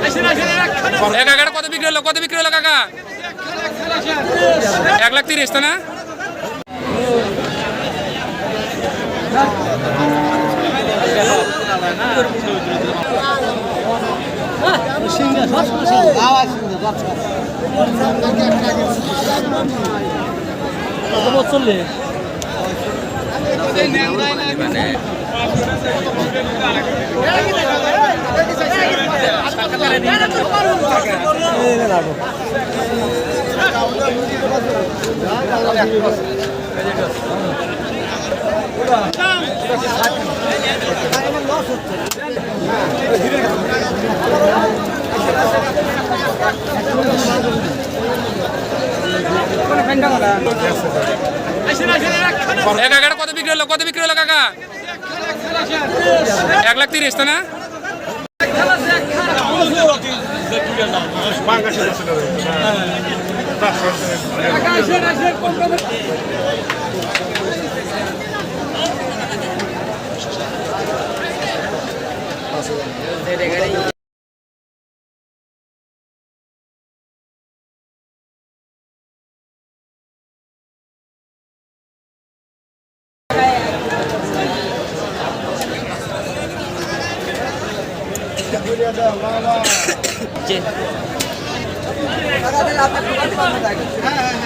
এ কাকাটা কত বিক্রি হলো? কত বিক্রি হলো কাকা? এক লাখ তিরিশ তো না? এ কাকাটা কত কত এক লাখ তিরিশ তো না? Gracias. হ্যাঁ